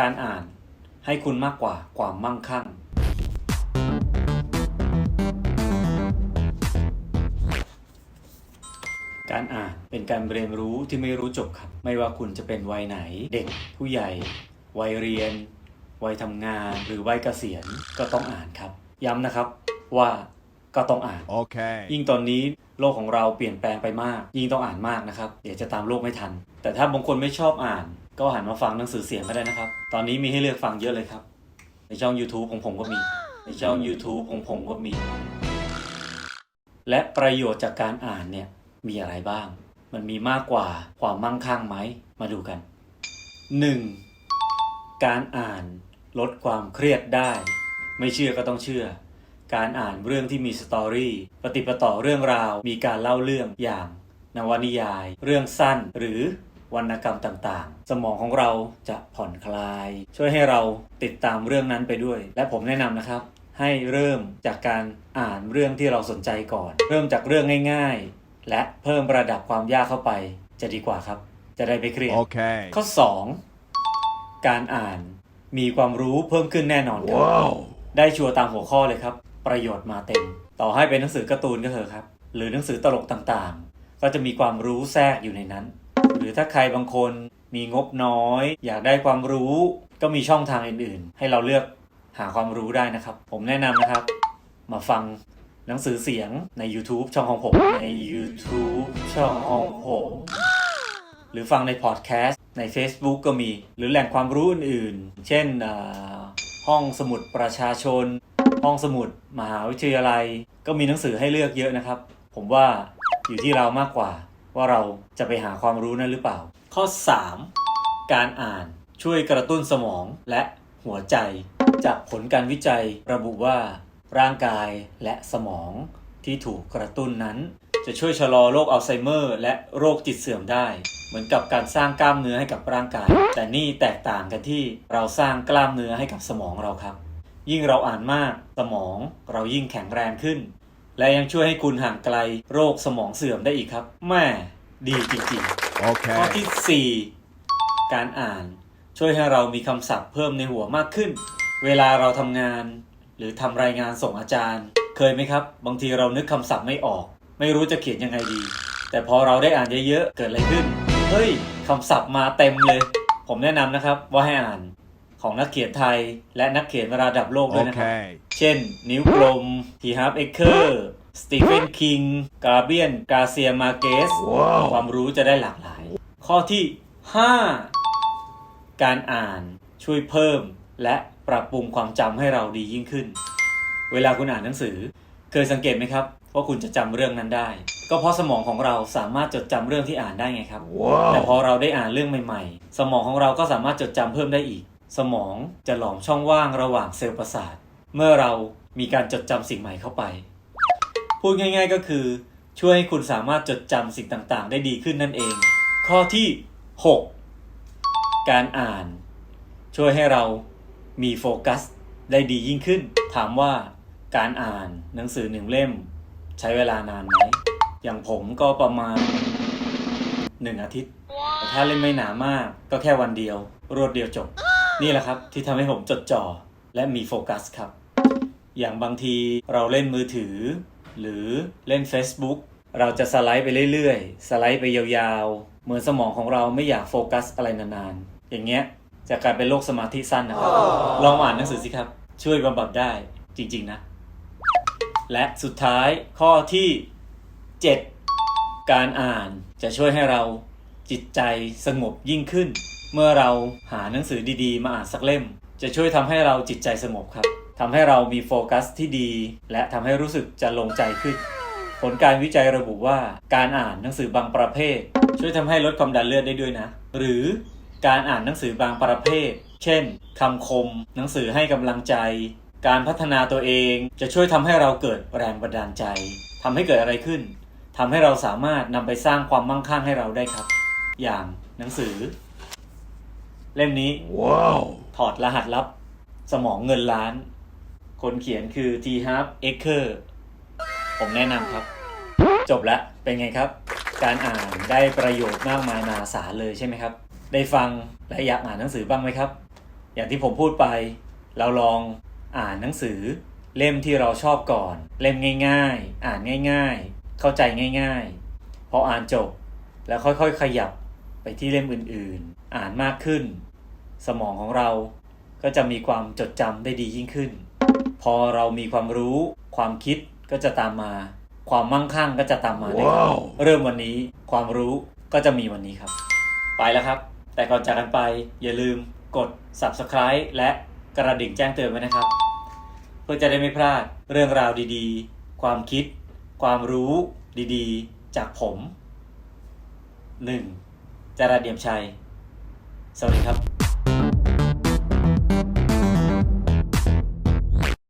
การอ่านให้คุณมากกว่าความมั่งคั่ง การอ่านเป็นการเรียนรู้ที่ไม่รู้จบครับ ไม่ว่าคุณจะเป็นวัยไหน เด็กผู้ใหญ่ วัยเรียน วัยทำงาน หรือวัยเกษียณก็ต้องอ่านครับ ย้ำนะครับว่าก็ต้องอ่าน Okay. ยิ่งตอนนี้โลกของเราเปลี่ยนแปลงไปมาก ยิ่งต้องอ่านมากนะครับ เดี๋ยวจะตามโลกไม่ทัน แต่ถ้าบางคนไม่ชอบอ่าน ก็หันมาฟังหนังสือเสียงก็ได้นะครับ ตอนนี้มีให้เลือกฟังเยอะเลยครับ ในช่อง YouTube ของผมก็มี ในช่อง YouTube ของผมก็มี และประโยชน์จากการอ่านเนี่ยมีอะไรบ้าง มันมีมากกว่าความมั่งคั่งไหม มาดูกัน 1. การอ่านลดความเครียดได้ ไม่เชื่อก็ต้องเชื่อ การอ่านเรื่องที่มีสตอรี่ปฏิปต่อเรื่องราว มีการเล่าเรื่องอย่างนวนิยาย เรื่องสั้นหรือ วรรณกรรมต่างๆ สมองของเราจะผ่อนคลาย ช่วยให้เราติดตามเรื่องนั้นไปด้วย และผมแนะนำนะครับ ให้เริ่มจากการอ่านเรื่องที่เราสนใจก่อน เริ่มจากเรื่องง่าย ๆ และเพิ่มระดับความยากเข้าไปจะดีกว่าครับ จะได้ไม่เครียด Okay. ข้อ 2 การอ่านมีความรู้เพิ่มขึ้นแน่นอนครับ Wow. ได้ชัวร์ตามหัวข้อเลยครับ ประโยชน์มาเต็ม ต่อให้เป็นหนังสือการ์ตูนก็เถอะครับ หรือหนังสือตลกต่างๆ ก็จะมีความรู้แทรกอยู่ในนั้นห รือถ้าใครบางคนมีงบน้อย อยากได้ความรู้ ก็มีช่องทางอื่นๆ ให้เราเลือกหาความรู้ได้นะครับ ผมแนะนำนะครับ มาฟังหนังสือเสียงใน YouTube ช่องของผมใน YouTube ช่องของผมหรือฟังในพอดแคสต์ใน Facebook ก็มี หรือแหล่งความรู้อื่นๆ เช่นห้องสมุดประชาชน ห้องสมุดมหาวิทยาลัย ก็มีหนังสือให้เลือกเยอะนะครับ ผมว่าอยู่ที่เรามากกว่า ว่าเราจะไปหาความรู้นั้นหรือเปล่า ข้อ 3 การอ่านช่วยกระตุ้นสมองและหัวใจ จากผลการวิจัยระบุว่า ร่างกายและสมองที่ถูกกระตุ้นนั้น จะช่วยชะลอโรคอัลไซเมอร์ และโรคจิตเสื่อมได้ เหมือนกับการสร้างกล้ามเนื้อให้กับร่างกาย แต่นี่แตกต่างกันที่เราสร้างกล้ามเนื้อให้กับสมองเราครับ ยิ่งเราอ่านมากสมองเรายิ่งแข็งแรงขึ้น และยังช่วยให้คุณห่างไกลโรคสมองเสื่อมได้อีกครับแม่ดีจริงๆข้อ Okay. ที่ 4 การอ่าน ช่วยให้เรามีคำศัพท์เพิ่มในหัวมากขึ้น เวลาเราทำงาน หรือทำรายงานส่งอาจารย์ เคยไหมครับ บางทีเรานึกคำศัพท์ไม่ออก ไม่รู้จะเขียนยังไงดี แต่พอเราได้อ่านเยอะๆ เกิดอะไรขึ้น เฮ้ยคำศัพท์มาเต็มเลย ผมแนะนำนะครับว่าให้อ่าน ของนักเขียนไทย และนักเขียนระดับโลกด้วยนะครับ Okay. เช่น นิวกลมทีฮาร์ปเอเคอร์สตีเฟนคิงกาเบียนกาเซียมาเกสว้าวความรู้จะได้หลากหลาย ข้อที่ 5 การอ่านช่วยเพิ่ม และปรับปรุงความจำให้เราดียิ่งขึ้น เวลาคุณอ่านหนังสือ เคยสังเกตไหมครับ ว่าคุณจะจำเรื่องนั้นได้ ก็เพราะสมองของเราสามารถจดจำเรื่องที่อ่านได้ไงครับแต่พอเราได้อ่านเรื่องใหม่ ๆ สมองของเราก็สามารถจดจำเพิ่มได้อีก สมองจะหลอมช่องว่างระหว่างเซลล์ประสาท เมื่อเรามีการจดจำสิ่งใหม่เข้าไป พูดง่ายๆก็คือ ช่วยให้คุณสามารถจดจำสิ่งต่างๆ ได้ดีขึ้นนั่นเอง ข้อที่ 6 การอ่าน ช่วยให้เรามีโฟกัสได้ดียิ่งขึ้น ถามว่าการอ่านหนังสือหนึ่งเล่ม ใช้เวลานานไหม อย่างผมก็ประมาณ 1 อาทิตย์ แต่ถ้าเล่มไม่หนามากก็แค่วันเดียว รวดเดียวจบ นี่แหละครับที่ทำให้ผมจดจ่อและมีโฟกัสครับ อย่างบางทีเราเล่นมือถือ หรือเล่น Facebook เราจะสไลด์ไปเรื่อยๆ สไลด์ไปยาวๆ เหมือนสมองของเราไม่อยากโฟกัสอะไรนานๆ อย่างเงี้ยจะกลายเป็นโรคสมาธิสั้นนะครับ ลองอ่านหนังสือสิครับ ช่วยบำบัดได้จริงๆนะ และสุดท้ายข้อที่ 7 การอ่านจะช่วยให้เราจิตใจสงบยิ่งขึ้น เมื่อเราหาหนังสือดีๆ มาอ่านสักเล่ม จะช่วยทำให้เราจิตใจสงบครับทำให้เรามีโฟกัสที่ดี และทำให้รู้สึกจะลงใจขึ้น ผลการวิจัยระบุว่า การอ่านหนังสือบางประเภท ช่วยทำให้ลดความดันเลือดได้ด้วยนะ หรือการอ่านหนังสือบางประเภท เช่นคำคม หนังสือให้กำลังใจ การพัฒนาตัวเองจะช่วยทำให้เราเกิดแรงบันดาลใจทำให้เกิดอะไรขึ้นทำให้เราสามารถนำไปสร้างความมั่งคั่งให้เราได้ครับ อย่างหนังสือ เล่มนี้ Wow. ถอดรหัสลับ สมองเงินล้าน คนเขียนคือ T Harv Eker ผมแนะนำครับ จบแล้วเป็นไงครับ การอ่านได้ประโยชน์มากมายมหาศาลเลยใช่ไหมครับ ได้ฟังและอยากอ่านหนังสือบ้างไหมครับ อย่างที่ผมพูดไป เราลองอ่านหนังสือ เล่มที่เราชอบก่อน เล่มง่าย ๆ อ่านง่าย ๆ เข้าใจง่าย ๆ พออ่านจบแล้วค่อยๆ ขยับไปที่เล่มอื่นๆ อ่านมากขึ้น สมองของเราก็จะมีความจดจำได้ดียิ่งขึ้น พอเรามีความรู้ ความคิดก็จะตามมา ความมั่งคั่งก็จะตามมาด้วยครับเริ่มวันนี้ความรู้ก็จะมีวันนี้ครับ ไปแล้วครับ แต่ก่อนจากกันไปอย่าลืมกด subscribe และกระดิ่งแจ้งเตือนไว้นะครับ เพื่อจะได้ไม่พลาดเรื่องราวดีๆ ความคิด ความรู้ดีๆ จากผม 1. จาราเดียมชัย สวัสดีครับ